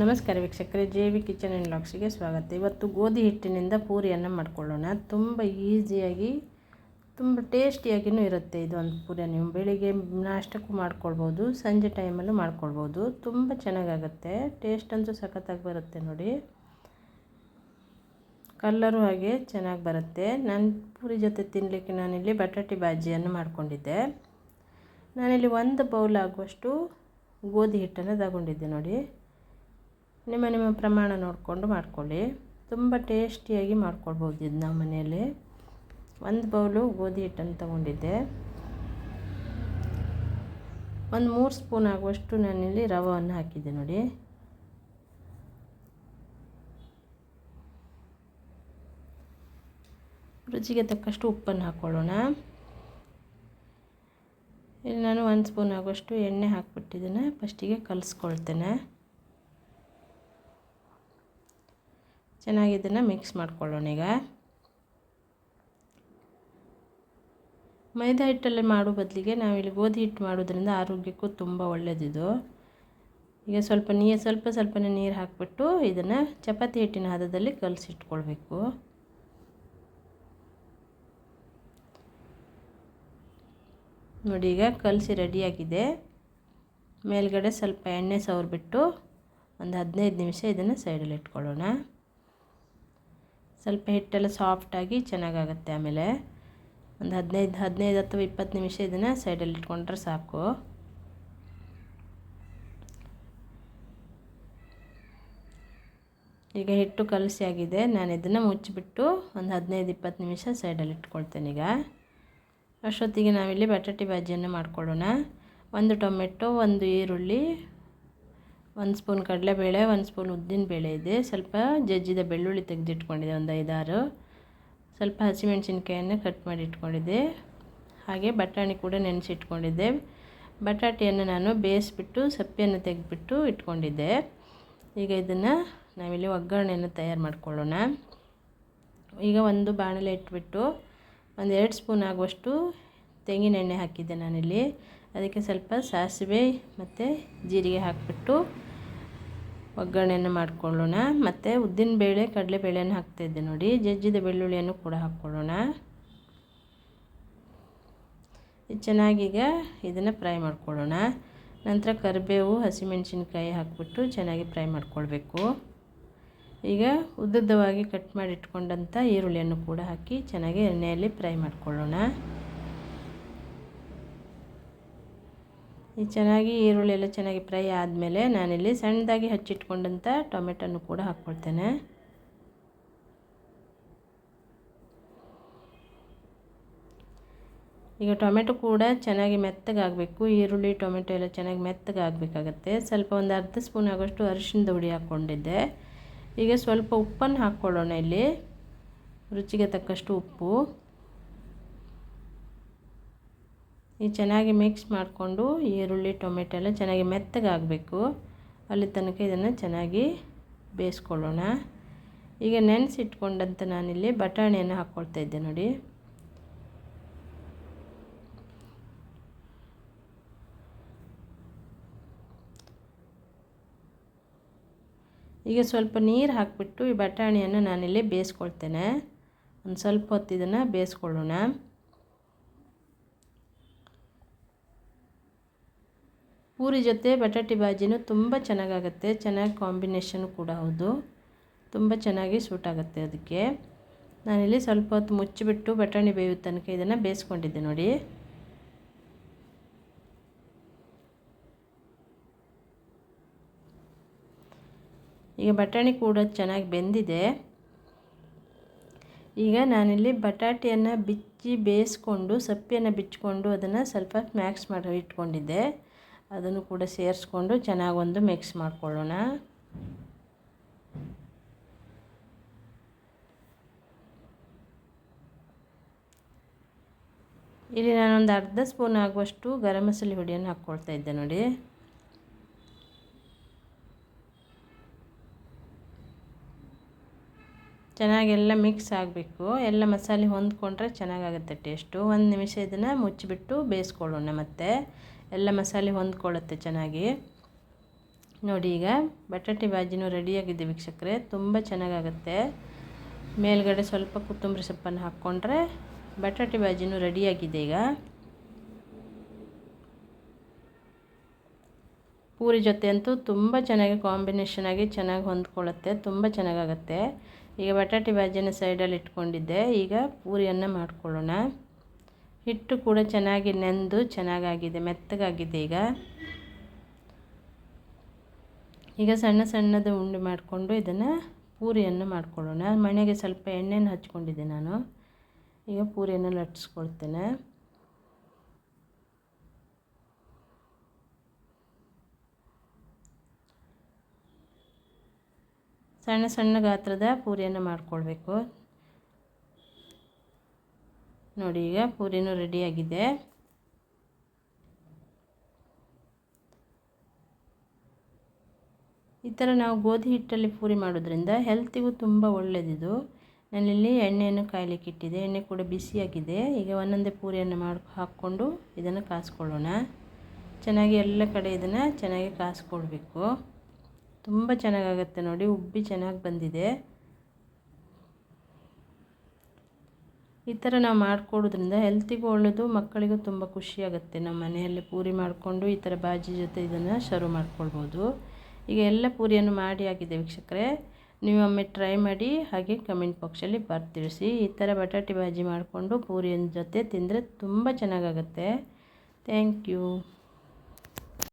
ನಮಸ್ಕಾರ ವೀಕ್ಷಕರೇ J V kitchen and ಲಾಕ್ಸಿಗೆ ಸ್ವಾಗತ. ಇವತ್ತು ಗೋಧಿ ಹಿಟ್ಟಿನಿಂದ ಪೂರಿಯನ್ನು ಮಾಡ್ಕೊಳ್ಳೋಣ. ತುಂಬ ಈಸಿಯಾಗಿ, ತುಂಬ ಟೇಸ್ಟಿಯಾಗಿಯೂ ಇರುತ್ತೆ ಇದು ಒಂದು ಪೂರಿ ನೀವು ಬೆಳಿಗ್ಗೆ ನಾಷ್ಟಕ್ಕೂ ಮಾಡ್ಕೊಳ್ಬೋದು, ಸಂಜೆ ಟೈಮಲ್ಲೂ ಮಾಡ್ಕೊಳ್ಬೋದು. ತುಂಬ ಚೆನ್ನಾಗಾಗುತ್ತೆ. ಟೇಸ್ಟ್ ಅಂತೂ ಸಖತ್ತಾಗಿ ಬರುತ್ತೆ ನೋಡಿ. ಕಲ್ಲರು ಹಾಗೆ ಚೆನ್ನಾಗಿ ಬರುತ್ತೆ. ನಾನು ಪೂರಿ ಜೊತೆ ತಿನ್ನಲಿಕ್ಕೆ ನಾನಿಲ್ಲಿ ಬಟಾಟೆ ಬಾಜಿಯನ್ನು ಮಾಡ್ಕೊಂಡಿದ್ದೆ. ನಾನಿಲ್ಲಿ ಒಂದು ಬೌಲ್ ಆಗುವಷ್ಟು ಗೋಧಿ ಹಿಟ್ಟನ್ನು ತಗೊಂಡಿದ್ದೆ ನೋಡಿ. ನಿಮ್ಮ ನಿಮ್ಮ ಪ್ರಮಾಣ ನೋಡಿಕೊಂಡು ಮಾಡ್ಕೊಳ್ಳಿ. ತುಂಬ ಟೇಸ್ಟಿಯಾಗಿ ಮಾಡ್ಕೊಳ್ಬೋದು ಇದು ನಾವು ಮನೆಯಲ್ಲಿ. ಒಂದು ಬೌಲು ಗೋಧಿ ಹಿಟ್ಟನ್ನು ತಗೊಂಡಿದ್ದೆ. ಒಂದು ಮೂರು ಸ್ಪೂನ್ ಆಗುವಷ್ಟು ನಾನಿಲ್ಲಿ ರವವನ್ನು ಹಾಕಿದ್ದೆ ನೋಡಿ. ರುಚಿಗೆ ತಕ್ಕಷ್ಟು ಉಪ್ಪನ್ನು ಹಾಕ್ಕೊಳ್ಳೋಣ ಇಲ್ಲಿ ನಾನು ಒಂದು ಸ್ಪೂನ್ ಆಗುವಷ್ಟು ಎಣ್ಣೆ ಹಾಕ್ಬಿಟ್ಟಿದ್ದೇನೆ. ಫಸ್ಟಿಗೆ ಕಲಿಸ್ಕೊಳ್ತೇನೆ. ಚೆನ್ನಾಗಿ ಇದನ್ನು ಮಿಕ್ಸ್ ಮಾಡ್ಕೊಳ್ಳೋಣ ಈಗ. ಮೈದಾ ಹಿಟ್ಟಲ್ಲಿ ಮಾಡೋ ಬದಲಿಗೆ ನಾವಿಲ್ಲಿ ಗೋಧಿ ಹಿಟ್ಟು ಮಾಡೋದ್ರಿಂದ ಆರೋಗ್ಯಕ್ಕೂ ತುಂಬ ಒಳ್ಳೆಯದಿದು ಈಗ ಸ್ವಲ್ಪ ನೀರು ಸ್ವಲ್ಪ ಸ್ವಲ್ಪನೇ ನೀರು ಹಾಕಿಬಿಟ್ಟು ಇದನ್ನು ಚಪಾತಿ ಹಿಟ್ಟಿನ ಹದದಲ್ಲಿ ಕಲಸಿಟ್ಕೊಳ್ಬೇಕು. ನೋಡಿ ಈಗ ಕಲಸಿ ರೆಡಿಯಾಗಿದೆ ಮೇಲ್ಗಡೆ ಸ್ವಲ್ಪ ಎಣ್ಣೆ ಸವರ್ಬಿಟ್ಟು ಒಂದು ಹದಿನೈದು ನಿಮಿಷ ಇದನ್ನು ಸೈಡಲ್ಲಿ ಇಟ್ಕೊಳ್ಳೋಣ. ಸ್ವಲ್ಪ ಹಿಟ್ಟೆಲ್ಲ ಸಾಫ್ಟಾಗಿ ಚೆನ್ನಾಗಾಗುತ್ತೆ ಆಮೇಲೆ. ಒಂದು ಹದಿನೈದು ಹದಿನೈದು ಅಥವಾ ಇಪ್ಪತ್ತು ನಿಮಿಷ ಇದನ್ನು ಸೈಡಲ್ಲಿ ಇಟ್ಕೊಂಡ್ರೆ ಸಾಕು. ಈಗ ಹಿಟ್ಟು ಕಲಸಿ ಆಗಿದೆ. ನಾನು ಇದನ್ನು ಮುಚ್ಚಿಬಿಟ್ಟು ಒಂದು ಹದಿನೈದು, ಇಪ್ಪತ್ತು ನಿಮಿಷ ಸೈಡಲ್ಲಿ ಇಟ್ಕೊಳ್ತೇನೆ ಈಗ. ಅಷ್ಟೊತ್ತಿಗೆ ನಾವಿಲ್ಲಿ ಬಟಾಟೆ ಬಾಜಿಯನ್ನು ಮಾಡ್ಕೊಳ್ಳೋಣ. ಒಂದು ಟೊಮೆಟೊ, ಒಂದು ಈರುಳ್ಳಿ ಒಂದು ಸ್ಪೂನ್ ಕಡಲೆಬೇಳೆ, ಒಂದು ಸ್ಪೂನ್ ಉದ್ದಿನ ಬೇಳೆ ಇದೆ. ಸ್ವಲ್ಪ ಜಜ್ಜಿದ ಬೆಳ್ಳುಳ್ಳಿ ತೆಗೆದಿಟ್ಕೊಂಡಿದ್ದೆ ಒಂದು ಐದಾರು. ಸ್ವಲ್ಪ ಹಸಿಮೆಣಸಿನ್ಕಾಯನ್ನು ಕಟ್ ಮಾಡಿ ಇಟ್ಕೊಂಡಿದ್ದೆ. ಹಾಗೆ ಬಟಾಣಿ ಕೂಡ ನೆನೆಸಿಟ್ಕೊಂಡಿದ್ದೆ. ಬಟಾಟೆಯನ್ನು ನಾನು ಬೇಯಿಸ್ಬಿಟ್ಟು ಸಪ್ಪೆಯನ್ನು ತೆಗೆದ್ಬಿಟ್ಟು ಇಟ್ಕೊಂಡಿದ್ದೆ. ಈಗ ಇದನ್ನು ನಾವಿಲ್ಲಿ ಒಗ್ಗರಣೆಯನ್ನು ತಯಾರು ಮಾಡಿಕೊಳ್ಳೋಣ. ಈಗ ಒಂದು ಬಾಣಲೆ ಇಟ್ಬಿಟ್ಟು ಒಂದು ಎರಡು ಸ್ಪೂನ್ ಆಗುವಷ್ಟು ತೆಂಗಿನ ಎಣ್ಣೆ ಹಾಕಿದ್ದೆ ನಾನಿಲ್ಲಿ. ಅದಕ್ಕೆ ಸ್ವಲ್ಪ ಸಾಸಿವೆ ಮತ್ತು ಜೀರಿಗೆ ಹಾಕಿಬಿಟ್ಟು ಒಗ್ಗರಣೆಯನ್ನು ಮಾಡ್ಕೊಳ್ಳೋಣ. ಮತ್ತು ಉದ್ದಿನಬೇಳೆ ಕಡಲೆಬೇಳೆಯನ್ನು ಹಾಕ್ತಾಯಿದ್ದೆ ನೋಡಿ. ಜಜ್ಜಿದ ಬೆಳ್ಳುಳ್ಳಿಯನ್ನು ಕೂಡ ಹಾಕ್ಕೊಳ್ಳೋಣ. ಚೆನ್ನಾಗೀಗ ಇದನ್ನು ಫ್ರೈ ಮಾಡ್ಕೊಳ್ಳೋಣ. ನಂತರ ಕರಿಬೇವು, ಹಸಿಮೆಣಸಿನ್ಕಾಯಿ ಹಾಕಿಬಿಟ್ಟು ಚೆನ್ನಾಗಿ ಫ್ರೈ ಮಾಡ್ಕೊಳ್ಬೇಕು. ಈಗ ಉದ್ದುದ್ದವಾಗಿ ಕಟ್ ಮಾಡಿ ಇಟ್ಕೊಂಡಂಥ ಈರುಳ್ಳಿಯನ್ನು ಕೂಡ ಹಾಕಿ ಚೆನ್ನಾಗಿ ಎಣ್ಣೆಯಲ್ಲಿ ಫ್ರೈ ಮಾಡ್ಕೊಳ್ಳೋಣ. ಚೆನ್ನಾಗಿ ಈರುಳ್ಳಿ ಎಲ್ಲ ಚೆನ್ನಾಗಿ ಫ್ರೈ ಆದಮೇಲೆ ನಾನಿಲ್ಲಿ ಸಣ್ಣದಾಗಿ ಹಚ್ಚಿಟ್ಕೊಂಡಂಥ ಟೊಮೆಟೊನು ಕೂಡ ಹಾಕ್ಕೊಳ್ತೇನೆ. ಈಗ ಟೊಮೆಟೊ ಕೂಡ ಚೆನ್ನಾಗಿ ಮೆತ್ತಗಾಗಬೇಕು. ಈರುಳ್ಳಿ, ಟೊಮೆಟೊ ಎಲ್ಲ ಚೆನ್ನಾಗಿ ಮೆತ್ತಗಾಗಬೇಕಾಗತ್ತೆ. ಸ್ವಲ್ಪ ಒಂದು ಅರ್ಧ ಸ್ಪೂನ್ ಆಗೋಷ್ಟು ಅರಿಶಿಣದ ಹುಡಿ ಹಾಕ್ಕೊಂಡಿದ್ದೆ. ಈಗ ಸ್ವಲ್ಪ ಉಪ್ಪನ್ನು ಹಾಕ್ಕೊಳ್ಳೋಣ ಇಲ್ಲಿ. ರುಚಿಗೆ ತಕ್ಕಷ್ಟು ಉಪ್ಪು. ಈ ಚೆನ್ನಾಗಿ ಮಿಕ್ಸ್ ಮಾಡಿಕೊಂಡು ಈರುಳ್ಳಿ, ಟೊಮೆಟೊ ಎಲ್ಲ ಚೆನ್ನಾಗಿ ಮೆತ್ತಗಾಗಬೇಕು. ಅಲ್ಲಿ ತನಕ ಇದನ್ನು ಚೆನ್ನಾಗಿ ಬೇಯಿಸ್ಕೊಳ್ಳೋಣ. ಈಗ ನೆನೆಸಿಟ್ಕೊಂಡಂತ ನಾನಿಲ್ಲಿ ಬಟಾಣಿಯನ್ನು ಹಾಕ್ಕೊಳ್ತಾ ಇದ್ದೆ ನೋಡಿ. ಈಗ ಸ್ವಲ್ಪ ನೀರು ಹಾಕಿಬಿಟ್ಟು ಈ ಬಟಾಣಿಯನ್ನು ನಾನಿಲ್ಲಿ ಬೇಯಿಸ್ಕೊಳ್ತೇನೆ. ಒಂದು ಸ್ವಲ್ಪ ಹೊತ್ತು ಇದನ್ನು ಬೇಯಿಸ್ಕೊಳ್ಳೋಣ. ಪೂರಿ ಜೊತೆ ಬಟಾಟೆ ಬಾಜಿನೂ ತುಂಬ ಚೆನ್ನಾಗಾಗತ್ತೆ. ಚೆನ್ನಾಗಿ ಕಾಂಬಿನೇಷನ್ ಕೂಡ ಹೌದು. ತುಂಬ ಚೆನ್ನಾಗಿ ಸೂಟ್ ಆಗುತ್ತೆ ಅದಕ್ಕೆ. ನಾನಿಲ್ಲಿ ಸ್ವಲ್ಪ ಹೊತ್ತು ಮುಚ್ಚಿಬಿಟ್ಟು ಬಟಾಣಿ ಬೇಯುವ ತನಕ ಇದನ್ನು ಬೇಯಿಸ್ಕೊಂಡಿದ್ದೆ ನೋಡಿ. ಈಗ ಬಟಾಣಿ ಕೂಡ ಚೆನ್ನಾಗಿ ಬೆಂದಿದೆ. ಈಗ ನಾನಿಲ್ಲಿ ಬಟಾಟೆಯನ್ನು ಬಿಚ್ಚಿ ಬೇಯಿಸ್ಕೊಂಡು, ಸಪ್ಪೆಯನ್ನು ಬಿಚ್ಚಿಕೊಂಡು ಅದನ್ನು ಸ್ವಲ್ಪ ಮ್ಯಾಕ್ಸ್ ಮಾಡಿ ಇಟ್ಕೊಂಡಿದ್ದೆ. ಅದನ್ನು ಕೂಡ ಸೇರಿಸ್ಕೊಂಡು ಚೆನ್ನಾಗಿ ಒಂದು ಮಿಕ್ಸ್ ಮಾಡಿಕೊಳ್ಳೋಣ. ಇಲ್ಲಿ ನಾನೊಂದು ಅರ್ಧ ಸ್ಪೂನ್ ಆಗುವಷ್ಟು ಗರಂ ಮಸಾಲೆ ಹುಡಿಯನ್ನು ಹಾಕ್ಕೊಳ್ತಾ ಇದ್ದೆ ನೋಡಿ. ಚೆನ್ನಾಗೆಲ್ಲ ಮಿಕ್ಸ್ ಆಗಬೇಕು. ಎಲ್ಲ ಮಸಾಲೆ ಹೊಂದ್ಕೊಂಡ್ರೆ ಚೆನ್ನಾಗಾಗುತ್ತೆ ಟೇಸ್ಟು ಒಂದು ನಿಮಿಷ ಇದನ್ನು ಮುಚ್ಚಿಬಿಟ್ಟು ಬೇಯಿಸ್ಕೊಳ್ಳೋಣ ಮತ್ತು. ಎಲ್ಲ ಮಸಾಲೆ ಹೊಂದ್ಕೊಳ್ಳುತ್ತೆ ಚೆನ್ನಾಗಿ. ನೋಡಿ ಈಗ ಬಟಾಟೆ ಬಾಜಿನೂ ರೆಡಿಯಾಗಿದೆ ವೀಕ್ಷಕರೇ, ತುಂಬ ಚೆನ್ನಾಗಾಗುತ್ತೆ. ಮೇಲ್ಗಡೆ ಸ್ವಲ್ಪ ಕೊತ್ತಂಬರಿ ಸೊಪ್ಪನ್ನು ಹಾಕ್ಕೊಂಡ್ರೆ ಬಟಾಟೆ ಬಾಜಿನೂ ರೆಡಿಯಾಗಿದೆ ಈಗ. ಪೂರಿ ಜೊತೆ ಅಂತೂ ತುಂಬ ಚೆನ್ನಾಗಿ ಕಾಂಬಿನೇಷನ್ ಆಗಿ ಚೆನ್ನಾಗಿ ಹೊಂದ್ಕೊಳ್ಳುತ್ತೆ, ತುಂಬ ಚೆನ್ನಾಗಾಗುತ್ತೆ. ಈಗ ಬಟಾಟೆ ಬಾಜಿನ ಸೈಡಲ್ಲಿ ಇಟ್ಕೊಂಡಿದ್ದೆ, ಈಗ ಪೂರಿಯನ್ನು ಮಾಡ್ಕೊಳ್ಳೋಣ. ಹಿಟ್ಟು ಕೂಡ ಚೆನ್ನಾಗಿ ನೆಂದು ಚೆನ್ನಾಗಾಗಿದೆ, ಮೆತ್ತಗಾಗಿದೆ ಈಗ. ಈಗ ಸಣ್ಣ ಸಣ್ಣದು ಉಂಡೆ ಮಾಡಿಕೊಂಡು ಇದನ್ನು ಪೂರಿಯನ್ನು ಮಾಡ್ಕೊಳ್ಳೋಣ. ಮನೆಗೆ ಸ್ವಲ್ಪ ಎಣ್ಣೆನ ಹಚ್ಕೊಂಡಿದ್ದೆ ನಾನು. ಈಗ ಪೂರಿಯನ್ನು ಲಟ್ಟಿಸ್ಕೊಳ್ತೇನೆ. ಸಣ್ಣ ಸಣ್ಣ ಗಾತ್ರದ ಪೂರಿಯನ್ನು ಮಾಡಿಕೊಳ್ಬೇಕು. ನೋಡಿ, ಈಗ ಪೂರಿನೂ ರೆಡಿಯಾಗಿದೆ ಈ ಥರ ನಾವು ಗೋಧಿ ಹಿಟ್ಟಲ್ಲಿ ಪೂರಿ ಮಾಡೋದ್ರಿಂದ ಹೆಲ್ತಿಗೂ ತುಂಬ ಒಳ್ಳೆಯದಿದು ನಾನಿಲ್ಲಿ ಎಣ್ಣೆಯನ್ನು ಕಾಯಲಿಕ್ಕೆ ಇಟ್ಟಿದೆ ಎಣ್ಣೆ ಕೂಡ ಬಿಸಿಯಾಗಿದೆ ಈಗ ಒಂದೊಂದೇ ಪೂರಿಯನ್ನು ಮಾಡಿ, ಹಾಕ್ಕೊಂಡು ಇದನ್ನು ಕಾಸ್ಕೊಳ್ಳೋಣ. ಚೆನ್ನಾಗಿ ಎಲ್ಲ ಕಡೆ ಇದನ್ನು ಚೆನ್ನಾಗಿ ಕಾಸ್ಕೊಳ್ಬೇಕು. ತುಂಬ ಚೆನ್ನಾಗಾಗತ್ತೆ ನೋಡಿ. ಉಬ್ಬಿ ಚೆನ್ನಾಗಿ ಬಂದಿದೆ. ಈ ಥರ ನಾವು ಮಾಡಿಕೊಡೋದ್ರಿಂದ ಹೆಲ್ತಿಗೂ ಒಳ್ಳೆಯದು ಮಕ್ಕಳಿಗೂ ತುಂಬ ಖುಷಿಯಾಗುತ್ತೆ. ನಮ್ಮ ಮನೆಯಲ್ಲಿ ಪೂರಿ ಮಾಡಿಕೊಂಡು ಈ ಥರ ಬಾಜಿ ಜೊತೆ ಇದನ್ನು ಸರ್ವ್ ಮಾಡ್ಕೊಳ್ಬೋದು. ಈಗ ಎಲ್ಲ ಪೂರಿಯನ್ನು ಮಾಡಿ ಆಗಿದೆ ವೀಕ್ಷಕರೇ. ನೀವು ಒಮ್ಮೆ ಟ್ರೈ ಮಾಡಿ, ಹಾಗೆ ಕಮೆಂಟ್ ಬಾಕ್ಸಲ್ಲಿ ಬರ್ತಿಳಿಸಿ ಈ ಥರ ಬಟಾಟೆ ಬಾಜಿ ಮಾಡಿಕೊಂಡು ಪೂರಿಯನ್ನು ಜೊತೆ ತಿಂದರೆ ತುಂಬ ಚೆನ್ನಾಗಾಗುತ್ತೆ. Thank you